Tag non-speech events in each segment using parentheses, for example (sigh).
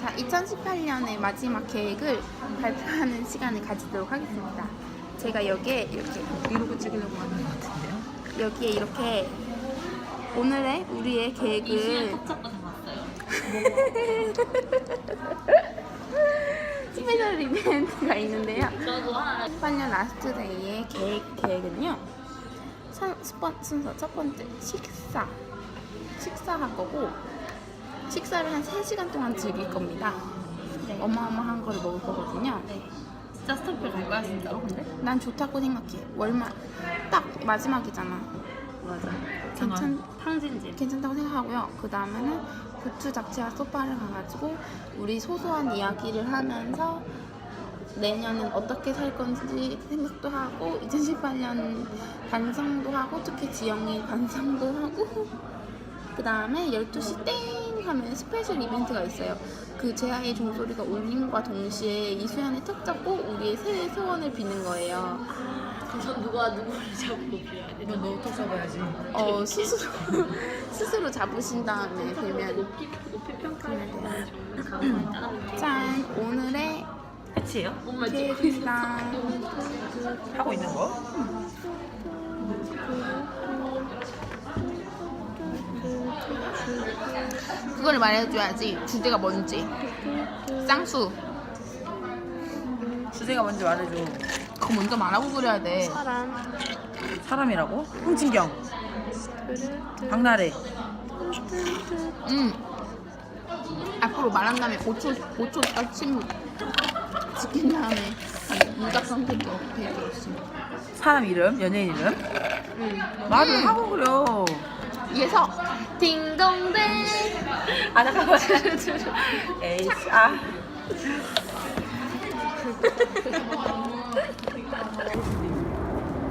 자, 2018년의 마지막 계획을 발표하는 시간을 가지도록 하겠습니다. 제가 여기에 이렇게 이러고 찍으려고 하는 것 같은데요? 여기에 이렇게 오늘의 우리의 계획을 (laughs) 스페셜 이벤트가 있는데요. 저도 하나 18년 라스트 데이의 계획, 계획은요. 첫, 첫 번째 식사. 식사할 거고 식사를 한 3시간 동안 즐길 겁니다. 네. 어마어마한 거를 먹을 거거든요. 네. 진짜 스토플 갈 거야 진짜로 근데? 난 좋다고 생각해. 월말 딱 마지막이잖아. 맞아. 괜찮 탕진집. 괜찮다고 생각하고요. 그 다음에는 고추 잡채와 소파를 가가지고 우리 소소한 이야기를 하면서 내년은 어떻게 살 건지 생각도 하고 2018년 반성도 하고 특히 지영이 (laughs) 반성도 하고 그 다음에 12시 땡 하면 스페셜 이벤트가 있어요. 그 제아의 종소리가 울림과 동시에 이수연의 턱 잡고 우리의 새해 소원을 비는 거예요. 전 누가 누구를 잡고 빌어야 돼? 이건 너부터 써봐야지. 어 스스로 (laughs) 스스로 잡으신 다음에 되면 높이 높이 평가를 그러면 따라볼게요. 짠 오늘의 끝이에요? 엄마 계획입니다. 하고 있는 거? 그걸 말해줘야지 주제가 뭔지. 쌍수. 주제가 뭔지 말해줘. 그거 먼저 말하고 그래야 돼. 사람. 사람이라고? 홍진경. 박나래. 응. 앞으로 말한 다음에 5초 5초 떨침 지킨 다음에 문자 선택이 어떻게 되었어? 사람 이름? 연예인 이름? 응. 말을 음. 하고 그려. 예서 딩동댕. 아 잠깐만. 에이씨 아.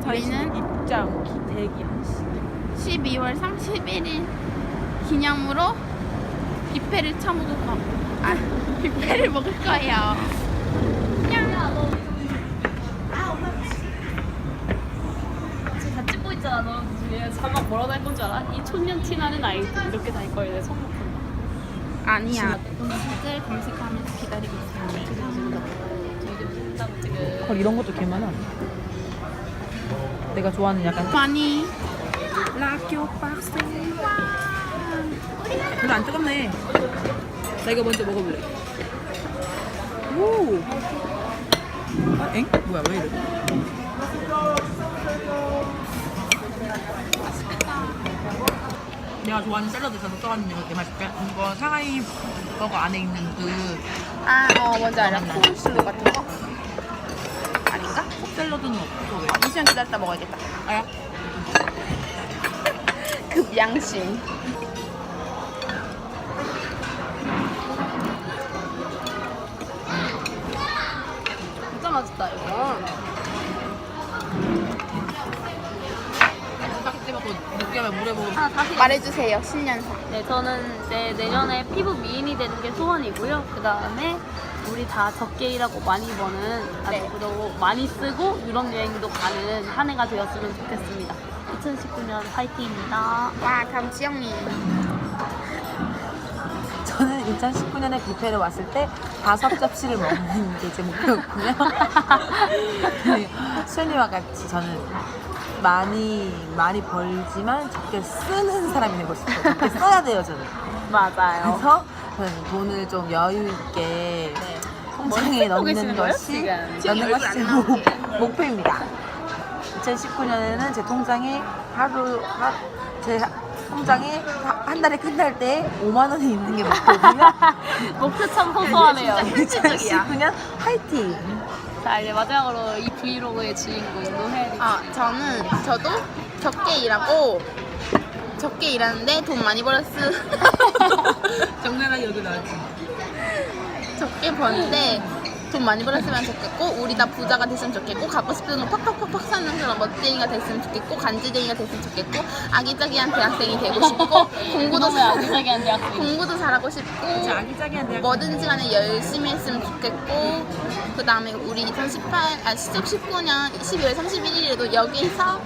저희는 입장 기- 대기 한 시. 12월 31일 기념으로 뷔페를 처먹을 거. 아, (laughs) 뷔페를 먹을 거예요. 지금 다 찍고 있잖아. 너 얘 자막 뭐라고 할 건 줄 알아? 이 촌년 티나는 아이들 이렇게 다 거야 내 손목. 아니야. 음식을 검색하면서 기다리고 있습니다. 지금 헐 이런 것도 개 많아. 내가 좋아하는 약간 많이 라교 박스. 별로 안 뜨겁네. 나 이거 먼저 먹어볼래. 오. 아, 엥? 뭐야 왜 이래? 내가 좋아하는 샐러드 있어서 써왔는데 이거 개 맛있게. 이거 상하이 버거 안에 있는 그 아, 어, 뭔지 알아. 코울슬로 같은 거? 아닌가? 샐러드는 없어 왜? 이시간 기다렸다 먹어야겠다. (laughs) 아야? 급양심. 진짜 맛있다 이거. 느끼하면 물에 먹으면 하나 다시 말해주세요, 신년사. 네, 저는 이제 내년에 피부 미인이 되는 게 소원이고요. 그 다음에 우리 다 적게 일하고 많이 버는 네. 앞으로 많이 쓰고 유럽 여행도 가는 한 해가 되었으면 좋겠습니다. 2019년 화이팅입니다. 와, 다음 지영이. 저는 2019년에 뷔페를 왔을 때 다섯 접시를 먹는 게 제 목표였고요. 네, 수현이와 같이 저는 많이 많이 벌지만 적게 쓰는 사람이 되고 싶어요. 적게 써야 돼요, 저는. 맞아요. 그래서 저는 돈을 좀 여유 있게 네. 통장에 뭘 쓰고 계시는 넣는 거예요, 것이 지금? 넣는 얼굴 것이 안제 목- 목표입니다. 2019년에는 제 통장에 하루 하, 제 통장에 하- 한 달에 끝날 때 5만 원이 있는 게 목표고요. (laughs) 목표 참 소소하네요. (laughs) 2019년 화이팅! 자, 이제 마지막으로 이 브이로그의 주인공 노혜리. 아, 저는, 저도 적게 일하고, 적게 일하는데 돈 많이 벌었어. (laughs) 정나라 여기 나왔지. 적게 버는데 돈 많이 벌었으면 좋겠고 우리 다 부자가 됐으면 좋겠고 갖고 싶은 거 팍팍팍팍 사는 그런 멋쟁이가 됐으면 좋겠고 간지쟁이가 됐으면 좋겠고 아기자기한 대학생이 되고 싶고 (laughs) 공부도 잘, 아기자기한 대학생. 공부도 잘하고 싶고 아기자기한 대학 뭐든지 간에 열심히 했으면 좋겠고 그 다음에 우리 2018, 아 19년 12월 31일에도 여기서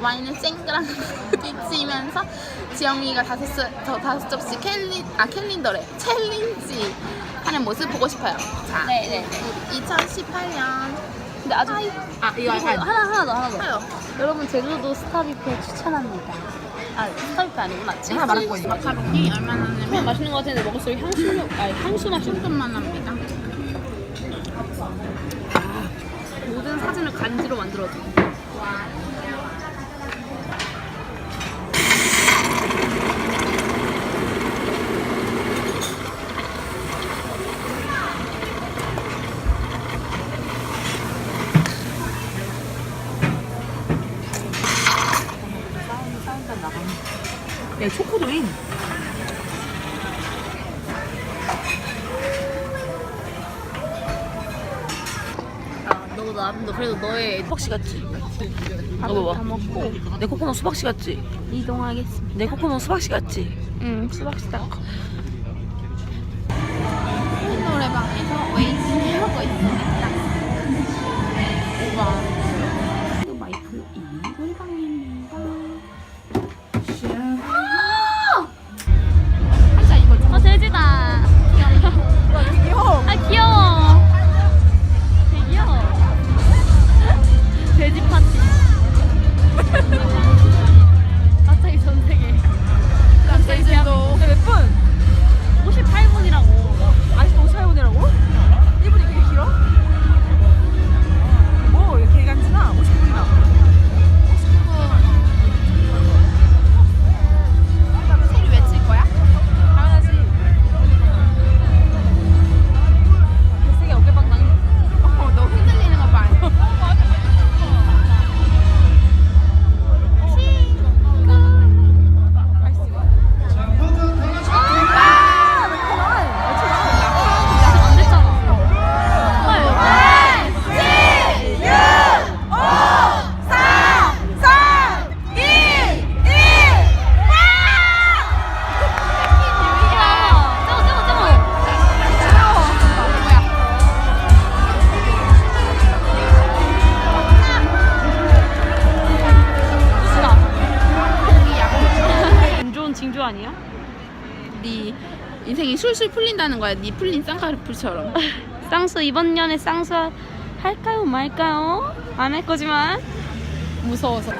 와인을 쨍그랑 부딪히면서 (laughs) 지영이가 다섯, 수- 저 다섯 접시 캘리, 아 캘린더래 챌린지 하는 모습 보고 싶어요. 자, 네네. 2018년 근데 아주 아 그리고 이거 약간 하나 하나 더 하나 더. 여러분 제주도 스타뷔페 추천합니다. 아 스타뷔페 아니구나. 하나 말할 거지. 마카롱이 얼마나 그냥 하냐면 맛있는 것 같은데 먹을수록 향수 아니 향수 맛이 10분만 합니다. 모든 사진을 간지로 만들어줘. 야 초코도인. 아, 너, 나, 너 그래도 너의 수박씨 같지? 밥을 먹어봐. 다 먹고 내 코코넛 수박씨 같지? 이동하겠습니다. 내 코코넛 수박씨 같지? 응, 수박시다. 노래방에서 웨이팅 하고 있습니다. 아니야? 네 인생이 술술 풀린다는 거야. 네 풀린 쌍꺼풀처럼. (laughs) 쌍수 이번 년에 쌍수 할까요 말까요? 안 할 거지만 무서워서.